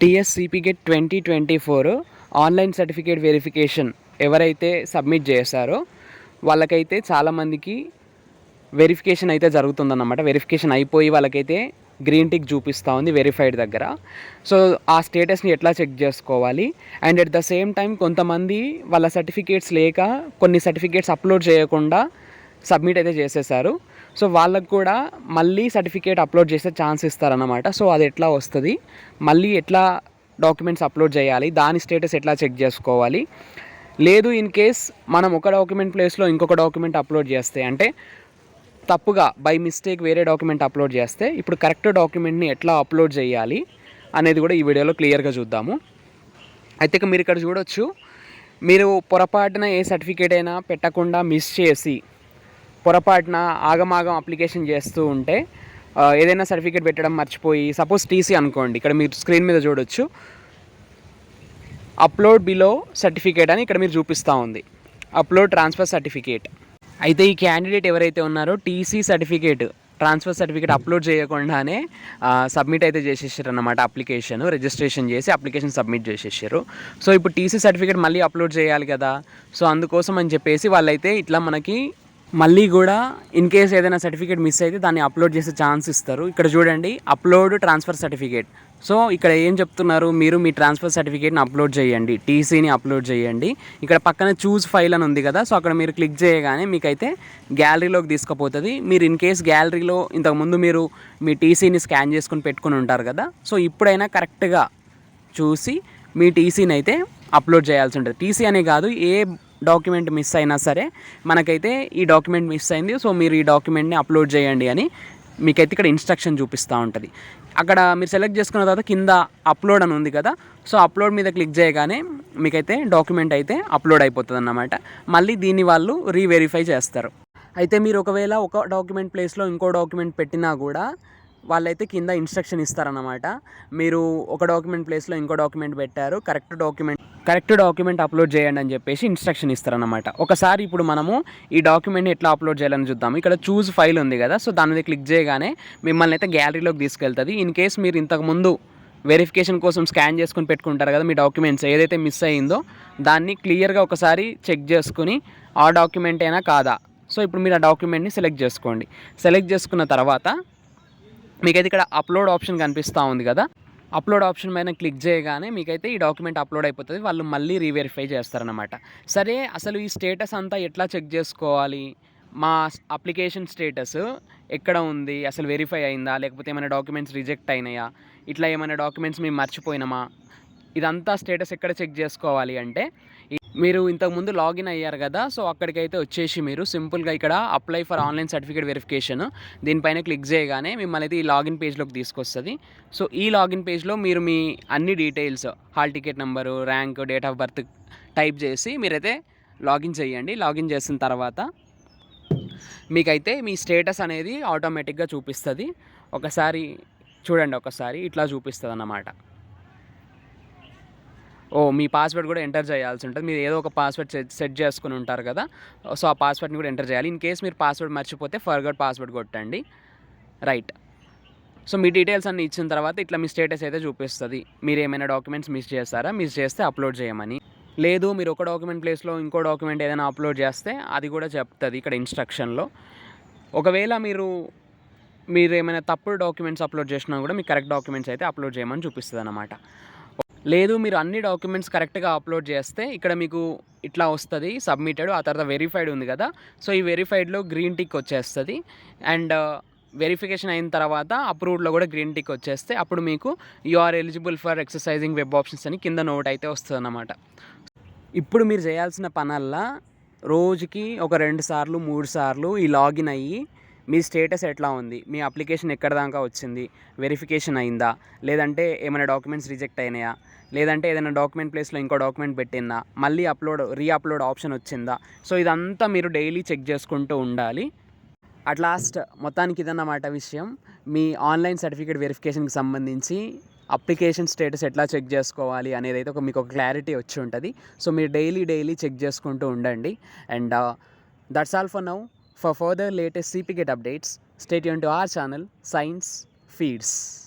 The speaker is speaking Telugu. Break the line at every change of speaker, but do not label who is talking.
టీఎస్సిపిగేట్ twenty twenty four online certificate verification ఎవరైతే సబ్మిట్ చేశారో వాళ్ళకైతే చాలామందికి వెరిఫికేషన్ అయితే జరుగుతుందన్నమాట. వెరిఫికేషన్ అయిపోయి వాళ్ళకైతే గ్రీన్ టిక్ చూపిస్తూ ఉంది వెరిఫైడ్ దగ్గర. సో ఆ స్టేటస్ని ఎట్లా చెక్ చేసుకోవాలి? And at the same time కొంతమంది వాళ్ళ సర్టిఫికేట్స్ లేక కొన్ని సర్టిఫికేట్స్ అప్లోడ్ చేయకుండా సబ్మిట్ అయితే చేసేసారు. సో వాళ్ళకు కూడా మళ్ళీ సర్టిఫికేట్ అప్లోడ్ చేసే ఛాన్స్ ఇస్తారన్నమాట. సో అది ఎట్లా వస్తుంది? మళ్ళీ ఎట్లా డాక్యుమెంట్స్ అప్లోడ్ చేయాలి? దాని స్టేటస్ ఎట్లా చెక్ చేసుకోవాలి? లేదు ఇన్ కేస్ మనం ఒక డాక్యుమెంట్ ప్లేస్లో ఇంకొక డాక్యుమెంట్ అప్లోడ్ చేస్తే అంటే తప్పుగా బై మిస్టేక్ వేరే డాక్యుమెంట్ అప్లోడ్ చేస్తే ఇప్పుడు కరెక్ట్ డాక్యుమెంట్ని ఎట్లా అప్లోడ్ చేయాలి అనేది కూడా ఈ వీడియోలో క్లియర్గా చూద్దాము. అయితే ఇక మీరు ఇక్కడ చూడొచ్చు మీరు పొరపాటున ఏ సర్టిఫికేట్ అయినా పెట్టకుండా మిస్ చేసి పొరపాటున ఆగమాగం అప్లికేషన్ చేస్తూ ఉంటే ఏదైనా సర్టిఫికేట్ పెట్టడం మర్చిపోయి సపోజ్ టీసీ అనుకోండి ఇక్కడ మీరు స్క్రీన్ మీద చూడొచ్చు. అప్లోడ్ బిలో సర్టిఫికేట్ అని ఇక్కడ మీరు చూపిస్తూ ఉంది. Upload transfer certificate. అయితే ఈ క్యాండిడేట్ ఎవరైతే ఉన్నారో TC certificate transfer certificate upload చేయకుండానే సబ్మిట్ అయితే చేసేసారు అప్లికేషన్. రిజిస్ట్రేషన్ చేసి అప్లికేషన్ సబ్మిట్ చేసేసారు. సో ఇప్పుడు టీసీ సర్టిఫికేట్ మళ్ళీ అప్లోడ్ చేయాలి కదా. సో అందుకోసం అని చెప్పేసి వాళ్ళైతే ఇట్లా మనకి మళ్ళీ కూడా ఇన్ కేస్ ఏదైనా సర్టిఫికేట్ మిస్ అయితే దాన్ని అప్లోడ్ చేసే ఛాన్స్ ఇస్తారు. ఇక్కడ చూడండి అప్లోడ్ ట్రాన్స్ఫర్ సర్టిఫికేట్ సో ఇక్కడ ఏం చెప్తున్నారు? మీరు మీ ట్రాన్స్ఫర్ సర్టిఫికేట్ని అప్లోడ్ చేయండి. టీసీని అప్లోడ్ చేయండి. ఇక్కడ పక్కన చూస్ ఫైల్ అని ఉంది కదా సో అక్కడ మీరు క్లిక్ చేయగానే మీకైతే గ్యాలరీలోకి తీసుకుపోతుంది. మీరు ఇన్ కేస్ గ్యాలరీలో ఇంతకుముందు మీరు మీ టీసీని స్కాన్ చేసుకుని పెట్టుకుని ఉంటారు కదా సో ఇప్పుడైనా కరెక్ట్గా చూసి మీ టీసీని అయితే అప్లోడ్ చేయాల్సి ఉంటుంది. టీసీ అనే కాదు ఏ డాక్యుమెంట్ మిస్ అయినా సరే మనకైతే ఈ డాక్యుమెంట్ మిస్ అయింది. సో మీరు ఈ డాక్యుమెంట్ని అప్లోడ్ చేయండి అని మీకైతే ఇక్కడ ఇన్స్ట్రక్షన్ చూపిస్తూ ఉంటుంది. అక్కడ మీరు సెలెక్ట్ చేసుకున్న తర్వాత కింద అప్లోడ్ అని ఉంది కదా సో అప్లోడ్ మీద క్లిక్ చేయగానే మీకైతే డాక్యుమెంట్ అయితే అప్లోడ్ అయిపోతుంది అన్నమాట మళ్ళీ దీన్ని వాళ్ళు రీవెరిఫై చేస్తారు. అయితే మీరు ఒకవేళ ఒక డాక్యుమెంట్ ప్లేస్లో ఇంకో డాక్యుమెంట్ పెట్టినా కూడా వాళ్ళైతే కింద ఇన్స్ట్రక్షన్ ఇస్తారన్నమాట. మీరు ఒక డాక్యుమెంట్ ప్లేస్లో ఇంకో డాక్యుమెంట్ పెట్టారు correct document correct document upload చేయండి అని చెప్పేసి ఇన్స్ట్రక్షన్ ఇస్తారన్నమాట. ఒకసారి ఇప్పుడు మనము ఈ డాక్యుమెంట్ని ఎట్లా అప్లోడ్ చేయాలని చూద్దాం. ఇక్కడ చూస్ ఫైల్ ఉంది కదా సో దాని మీద క్లిక్ చేయగానే మిమ్మల్ని అయితే గ్యాలరీలోకి తీసుకెళ్తుంది. ఇన్ కేస్ మీరు ఇంతకుముందు వెరిఫికేషన్ కోసం స్కాన్ చేసుకుని పెట్టుకుంటారు కదా మీ డాక్యుమెంట్స్ ఏదైతే మిస్ అయ్యిందో దాన్ని క్లియర్గా ఒకసారి చెక్ చేసుకుని ఆ డాక్యుమెంట్ అయినా కాదా. సో ఇప్పుడు మీరు ఆ డాక్యుమెంట్ని సెలెక్ట్ చేసుకోండి. సెలెక్ట్ చేసుకున్న తర్వాత మీకైతే ఇక్కడ అప్లోడ్ ఆప్షన్ కనిపిస్తూ ఉంది కదా. అప్లోడ్ ఆప్షన్ పైన క్లిక్ చేయగానే మీకైతే ఈ డాక్యుమెంట్ అప్లోడ్ అయిపోతుంది. వాళ్ళు మళ్ళీ రీవెరిఫై చేస్తారనమాట సరే అసలు ఈ స్టేటస్ అంతా ఎట్లా చెక్ చేసుకోవాలి? మా అప్లికేషన్ స్టేటస్ ఎక్కడ ఉంది? అసలు వెరిఫై అయిందా? లేకపోతే ఏమైనా డాక్యుమెంట్స్ రిజెక్ట్ అయినాయా? ఇట్లా ఏమైనా డాక్యుమెంట్స్ మేము మర్చిపోయినామా? ఇదంతా స్టేటస్ ఎక్కడ చెక్ చేసుకోవాలి అంటే మీరు ఇంతకుముందు లాగిన్ అయ్యారు కదా సో అక్కడికైతే వచ్చేసి మీరు సింపుల్గా ఇక్కడ apply for online certificate verification దీనిపైన క్లిక్ చేయగానే మిమ్మల్ని అయితే ఈ లాగిన్ పేజ్లోకి తీసుకొస్తుంది. సో ఈ లాగిన్ పేజ్లో మీరు మీ అన్ని details hall ticket number rank date of birth type చేసి మీరైతే లాగిన్ చేయండి. లాగిన్ చేసిన తర్వాత మీకైతే మీ స్టేటస్ అనేది ఆటోమేటిక్గా చూపిస్తుంది. ఒకసారి చూడండి ఒకసారి ఇట్లా చూపిస్తుంది అన్నమాట ఓ మీ పాస్వర్డ్ కూడా ఎంటర్ చేయాల్సి ఉంటుంది మీరు ఏదో ఒక పాస్వర్డ్ సెట్ సెట్ చేసుకుని ఉంటారు కదా సో ఆ పాస్వర్డ్ని కూడా ఎంటర్ చేయాలి. ఇన్ కేస్ మీరు పాస్వర్డ్ మర్చిపోతే ఫర్గట్ పాస్వర్డ్ కొట్టండి. రైట్ సో మీ డీటెయిల్స్ అన్ని ఇచ్చిన తర్వాత ఇట్లా మీ స్టేటస్ అయితే చూపిస్తుంది. మీరు ఏమైనా డాక్యుమెంట్స్ మిస్ చేస్తారా? మిస్ చేస్తే అప్లోడ్ చేయమని. లేదు మీరు ఒక డాక్యుమెంట్ ప్లేస్లో ఇంకో డాక్యుమెంట్ ఏదైనా అప్లోడ్ చేస్తే అది కూడా చెప్తుంది ఇక్కడ ఇన్స్ట్రక్షన్లో ఒకవేళ మీరు మీరు ఏమైనా తప్పుడు డాక్యుమెంట్స్ అప్లోడ్ చేసినా కూడా మీకు కరెక్ట్ డాక్యుమెంట్స్ అయితే అప్లోడ్ చేయమని చూపిస్తుంది అన్నమాట లేదు మీరు అన్ని డాక్యుమెంట్స్ కరెక్ట్గా అప్లోడ్ చేస్తే ఇక్కడ మీకు ఇట్లా వస్తుంది సబ్మిటెడ్ ఆ తర్వాత వెరిఫైడ్ ఉంది కదా. సో ఈ వెరిఫైడ్లో గ్రీన్ టిక్ వచ్చేస్తుంది. అండ్ వెరిఫికేషన్ అయిన తర్వాత అప్రూవ్డ్లో కూడా గ్రీన్ టిక్ వచ్చేస్తే అప్పుడు మీకు you are eligible for exercising web options అని కింద నోట్ అయితే వస్తుంది అన్నమాట ఇప్పుడు మీరు చేయాల్సిన పనల్లా రోజుకి ఒక రెండు సార్లు మూడు సార్లు ఈ లాగిన్ అయ్యి మీ స్టేటస్ ఎట్లా ఉంది? మీ అప్లికేషన్ ఎక్కడ దాకా వచ్చింది? వెరిఫికేషన్ అయిందా? లేదంటే ఏమైనా డాక్యుమెంట్స్ రిజెక్ట్ అయినాయా? లేదంటే ఏదైనా డాక్యుమెంట్ ప్లేస్లో ఇంకో డాక్యుమెంట్ పెట్టిందా? మళ్ళీ అప్లోడ్ రీ అప్లోడ్ ఆప్షన్ వచ్చిందా? సో ఇదంతా మీరు డైలీ చెక్ చేసుకుంటూ ఉండాలి. అట్ లాస్ట్ మొత్తానికి ఇదన్నమాట విషయం. మీ ఆన్లైన్ సర్టిఫికేట్ వెరిఫికేషన్కి సంబంధించి అప్లికేషన్ స్టేటస్ ఎట్లా చెక్ చేసుకోవాలి అనేది అయితే ఒక మీకు ఒక క్లారిటీ వచ్చి ఉంటుంది. సో మీరు డైలీ డైలీ చెక్ చేసుకుంటూ ఉండండి. And that's all for now For further latest CPGate updates, stay tuned to our channel Science Feeds.